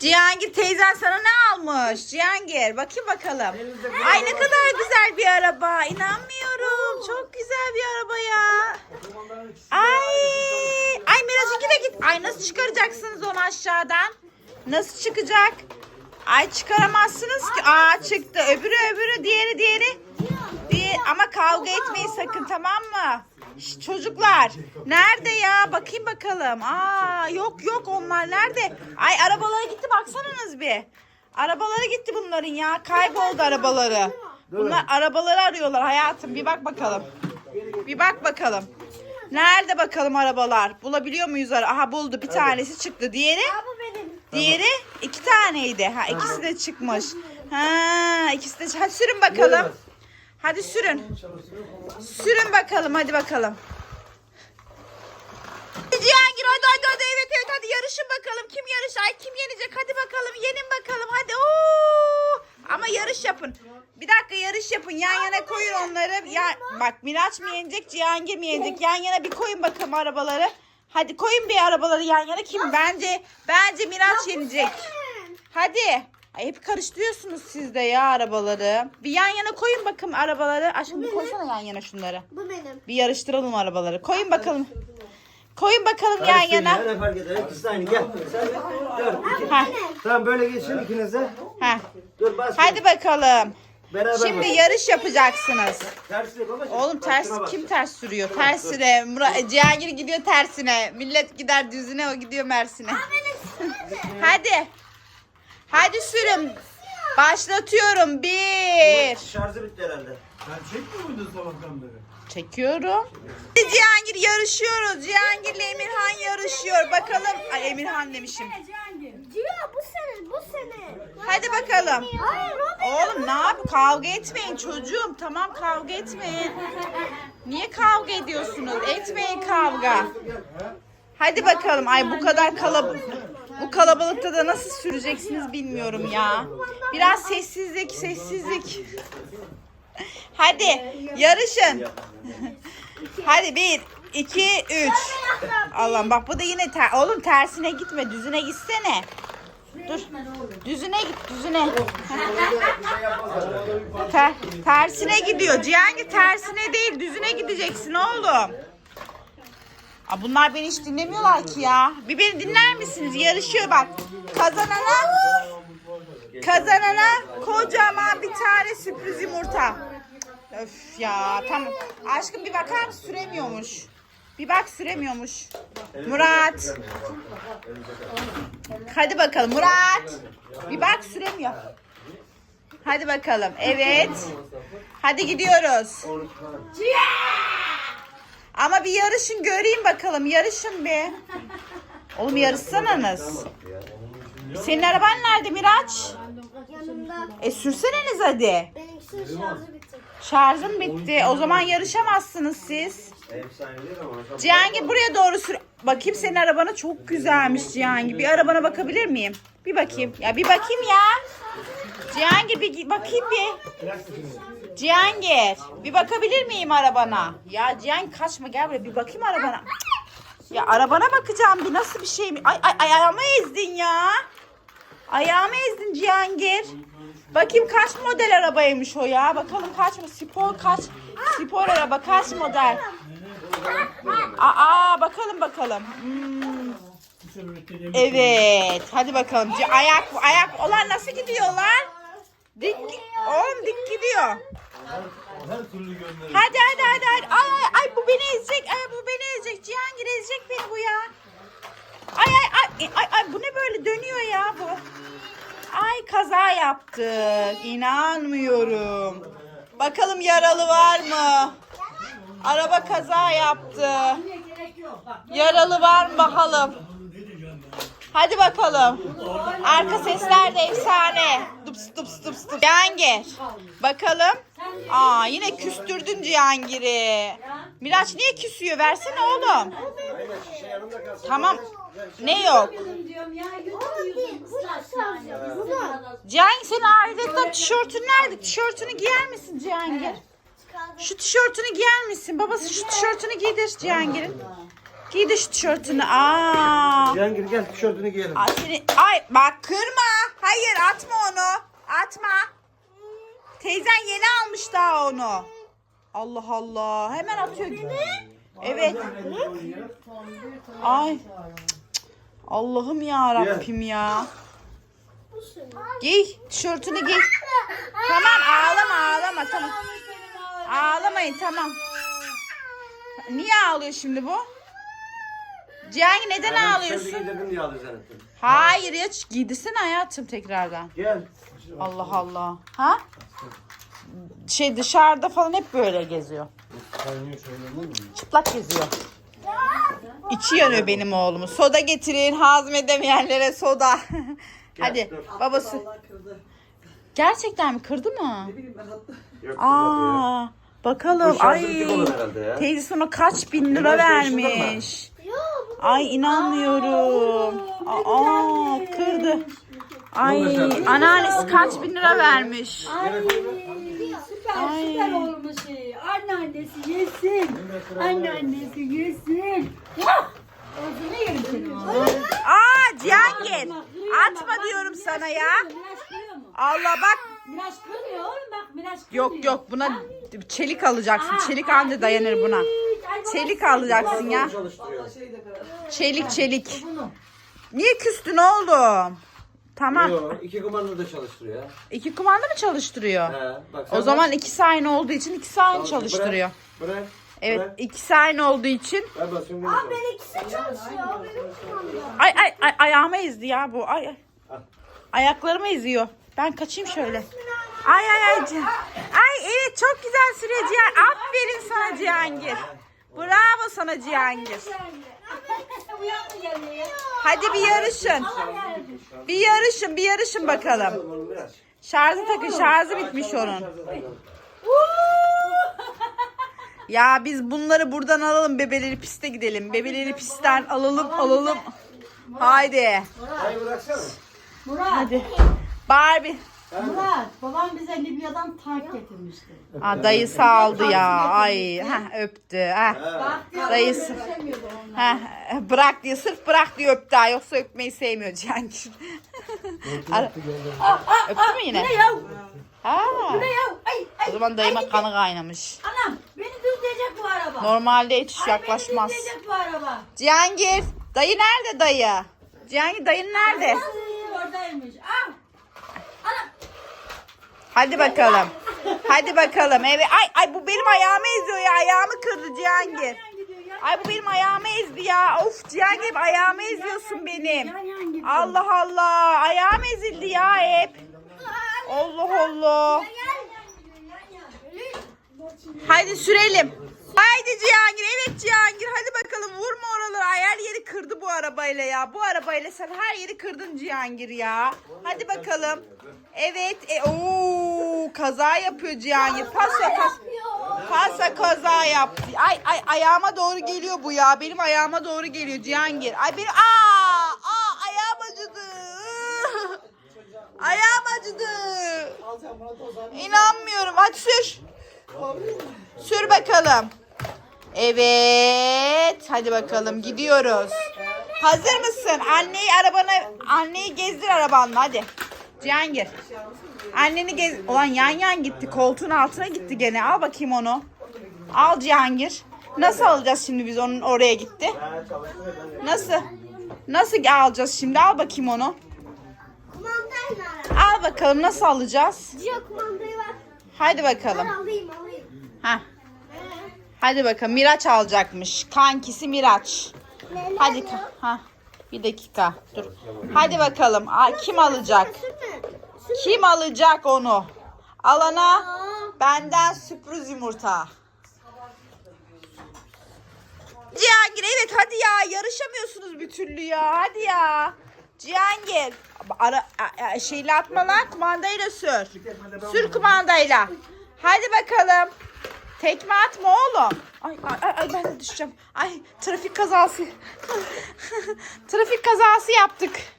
Cihangir teyzen sana ne almış? Cihangir bakayım bakalım. Ay ne kadar güzel bir araba. İnanmıyorum. Çok güzel bir araba ya. Ay. Ay Miraç'ınki de git. Ay nasıl çıkaracaksınız onu aşağıdan? Nasıl çıkacak? Ay çıkaramazsınız ki. Aa çıktı. Öbürü öbürü diğeri diğeri. Bir, ama kavga etmeyin sakın tamam mı? Şş, çocuklar nerede ya? Bakayım bakalım. Aa yok yok onlar nerede? Ay arabalara gitti baksanız bir. Arabaları gitti bunların ya. Kayboldu arabaları. Bunlar arabaları arıyorlar hayatım. Bir bak bakalım. Bir bak bakalım. Nerede bakalım arabalar? Bulabiliyor muyuz? ara- Aha buldu. Bir tanesi çıktı. Diğeri? Bu benim. Diğeri iki taneydi. Ha ikisi de çıkmış. Ha ikisi de. Hadi sürün bakalım. Hadi sürün. Sürün bakalım hadi bakalım. Cihangir hadi hadi hadi evet evet hadi yarışın bakalım. Kim yarış? Ay kim yenecek? Hadi bakalım yenin bakalım hadi. Oo! Ama yarış yapın. Bir dakika yarış yapın. Yan yana koyun onları. Ya bak Miraç mı yenecek? Cihangir mi yenecek? Yan yana bir koyun bakalım arabaları. Hadi koyun bir arabaları yan yana. Kim? Bence bence Miraç yenecek. Hadi. Ay, hep karıştırıyorsunuz siz de ya arabaları. Bir yan yana koyun bakalım arabaları. Aşkım bir koysana yan yana şunları. Bu benim. Bir yarıştıralım arabaları. Koyun bakalım. Koyun bakalım yan yana. Ne fark eder? İkisi de aynı. Gel. Sen de. Dur. iki- Ha, Tamam böyle geçin ikiniz de. ha. Dur bas. Hadi bakalım. Beraber Şimdi bas. yarış yapacaksınız. Ters yok babacığım. Oğlum ters bas. kim ters sürüyor? Tersine. Murat, Cihangir gidiyor tersine. Millet gider düzüne o gidiyor Mersin'e. Hadi. Hadi sürün. Başlatıyorum. Bir. Şarjı bitti herhalde. Sen çekmiyor muydun sabahtan beri? Çekiyorum. Cihangir yarışıyoruz. Cihangir'le Emirhan yarışıyor. Bakalım. Ay Emirhan demişim. Civa bu sene, bu sene. Hadi bakalım. Hayır. Oğlum ne yap? Kavga etmeyin çocuğum. Tamam kavga etmeyin. Niye kavga ediyorsunuz? Etmeyin kavga. Hadi bakalım. Ay bu kadar kalabalık. Bu kalabalıkta da nasıl süreceksiniz bilmiyorum ya. Biraz sessizlik, sessizlik. Hadi yarışın. Hadi bir, iki, üç. Allah'ım bak bu da yine ter oğlum tersine gitme düzüne gitsene. Dur. Düzüne git düzüne. Ter, tersine gidiyor. Cihangir tersine değil düzüne gideceksin oğlum. Aa, bunlar beni hiç dinlemiyorlar ki ya. Bir beni dinler misiniz? Yarışıyor bak. Kazanana kazanana kocaman bir tane sürpriz yumurta. Öf ya tamam. Aşkım bir bakar mısın? Süremiyormuş. Bir bak süremiyormuş. Murat. Hadi bakalım Murat. Bir bak süremiyor. Hadi bakalım. Evet. Hadi gidiyoruz. Ama bir yarışın göreyim bakalım. Yarışın bir. Oğlum yarışsanız. Senin araban nerede Miraç? Yanımda. E sürseneniz hadi. Benimkisinin şarjı bitti. Şarjım bitti. O zaman yarışamazsınız siz. Cihangir buraya doğru sür. Bakayım senin arabana çok güzelmiş Cihangir. Bir arabana bakabilir miyim? Bir bakayım. Ya bir bakayım ya. Cihangir bir bakayım bir. Cihangir bir bakabilir miyim arabana? Ya Cihangir kaçma gel buraya bir bakayım arabana. Ya arabana bakacağım bir nasıl bir şey mi? Ay, ay ayağımı ezdin ya. Ayağımı ezdin Cihangir. Bakayım kaç model arabaymış o ya. Bakalım kaç mı? Spor kaç? Spor araba kaç model? Aa bakalım bakalım. Hmm, Evet. Hadi bakalım. Ayak ayak onlar nasıl gidiyorlar? Dik oğlum dik gidiyor. Her türlü gönderiyor. Hadi hadi hadi hadi. Ay ay bu beni ezecek. Ay bu beni ezecek. Cihangir ezecek beni bu ya. Ay ay ay ay ay bu ne böyle dönüyor ya bu. Ay kaza yaptık. İnanmıyorum. Bakalım yaralı var mı? Araba kaza yaptı. Yaralı var mı bakalım? Hadi bakalım. Arka sesler de efsane. Dups dups dups dups. Cihangir. Bakalım. Aa yine küstürdün Cihangir'i. Miraç niye küsüyor? Versene oğlum. Tamam. Ne yok? Cihangir senin ailetten tişörtün nerede? Tişörtünü giyer misin Cihangir? Şu tişörtünü giyer misin? Babası şu tişörtünü giydir Cihangir'in. Giy de şu tişörtünü. Aa. Cihangir gel tişörtünü giyelim. Ay, seni- ay bak kırma. Hayır atma onu. Atma. Teyzen yeni almış daha onu. Allah Allah. Hemen atıyor. Evet. Ay. Allah'ım ya Rabbim ya. Giy tişörtünü giy. Tamam ağlama ağlama tamam. Ağlamayın tamam. Niye ağlıyor şimdi bu? Cihangir neden tişörtü ağlıyorsun? Hayır ya giydirsene hayatım tekrardan. Gel. Allah Allah. Ha? Şey dışarıda falan hep böyle geziyor. Çıplak geziyor. İçi yanıyor benim oğlumu. Soda getirin hazmedemeyenlere soda. Hadi babası. Gerçekten mi kırdı mı? Yok, Aa, bakalım. Bu şarjı tip olur Ay. herhalde ya. Teyze ona kaç bin lira vermiş. Ay inanmıyorum. Aa kırdı. Ay anneannesi kaç bin lira vermiş. Süper Ay. süper olmuş. Anneannesi yesin. Anneannesi yesin. Yah! Ağzını yerim senin. Aa Cihangir. Atma diyorum sana ya. Kırıyor? Allah bak. Miraç kırmıyor oğlum bak Miraç. Yok yok buna çelik alacaksın. Çelik anca dayanır buna. Çelik alacaksın ya. Çelik çelik. Niye küstün oğlum? Tamam. Yo, iki kumanda da çalıştırıyor. ya. İki kumanda mı çalıştırıyor? He, bak sen O zaman bak. ikisi aynı olduğu için ikisi aynı Bırak, çalıştırıyor. Bırak. Evet Bırak. ikisi aynı olduğu için. Ben basıyorum. Aa benimkisi çalışıyor. Benim kumanda. Ay ay ay ayağıma ezdi ya bu. Ay ay. Al. Ayaklarımı eziyor. Ben kaçayım şöyle. Ay ay ay. Ay evet çok güzel sürüyor Cihan. Aferin sana Cihangir. Bravo sana Cihangir. Gelmeye. Hadi bir yarışın. Bir yarışın bir yarışın bakalım. Şarjı takın şarjı bitmiş onun. Ya biz bunları buradan alalım bebeleri piste gidelim. Bebeleri pistten alalım alalım. Haydi. Hayır bıraksana. Murat. Hadi. Barbie. Murat. Babam bize Libya'dan tank getirmişti. Aa, dayısı aldı ya. Ay heh, öptü. Heh. Bak diyor. Dayısı. Görüşemiyordu onlar. Heh, bırak diyor. Sırf bırak diyor öptü. ha. Yoksa öpmeyi sevmiyor Cihangir. Ara- Öptü mü yine? Ne ya? Ha. Ne ya? Ay ay. O zaman dayıma kanı kaynamış. Anam beni düzleyecek bu araba. Normalde hiç Ay, yaklaşmaz. Beni düzleyecek bu araba. Cihangir. Dayı nerede dayı? Cihangir dayın nerede? Ay, Oradaymış. Ah. Anam. Hadi bakalım. Hadi bakalım. Evet. Ay ay bu benim ayağımı eziyor ya. Ayağımı kırdı Cihangir. Ay bu benim ayağımı ezdi ya. Of Cihangir ayağımı eziyorsun benim. Allah Allah. Ayağım ezildi ya hep. Allah Allah. Haydi sürelim. Haydi Cihangir. Evet Cihangir. Hadi bakalım vurma oraları. Ay, Her yeri kırdı bu arabayla ya. Bu arabayla sen her yeri kırdın Cihangir ya. Hadi bakalım. Evet. E, oo, kaza yapıyor Cihangir. Pasa pas. Pasa kaza yaptı. Ay ay ayağıma doğru geliyor bu ya. Benim ayağıma doğru geliyor Cihangir. Ay benim aa aa ayağım acıdı. Ayağım acıdı. İnanmıyorum. Hadi sür. Sür bakalım. Evet. Hadi bakalım gidiyoruz. Hazır mısın? Anneyi arabana anneyi gezdir arabanla hadi. Cihangir. Anneni gez... Ulan yan yan gitti. Koltuğun altına gitti gene. Al bakayım onu. Al Cihangir. Nasıl alacağız şimdi biz onun oraya gitti? Ben Nasıl? Nasıl alacağız şimdi? Al bakayım onu. Al bakalım nasıl alacağız? Cio kumandayı ver. Hadi Ben bakalım. alayım alayım. Heh. Hadi bakalım Miraç alacakmış. Kankisi Miraç. Hadi ka- ha. Bir dakika. Dur. Hadi bakalım. Aa, kim alacak? Kim alacak onu? Alana benden sürpriz yumurta. Cihangir evet hadi ya yarışamıyorsunuz bir türlü ya hadi ya. Cihangir ara, a- a- şeyle atma lan kumandayla sür. Sür kumandayla. Hadi bakalım. Tekme atma oğlum. Ay, ay, ay, ben de düşeceğim. Ay trafik kazası. trafik kazası yaptık.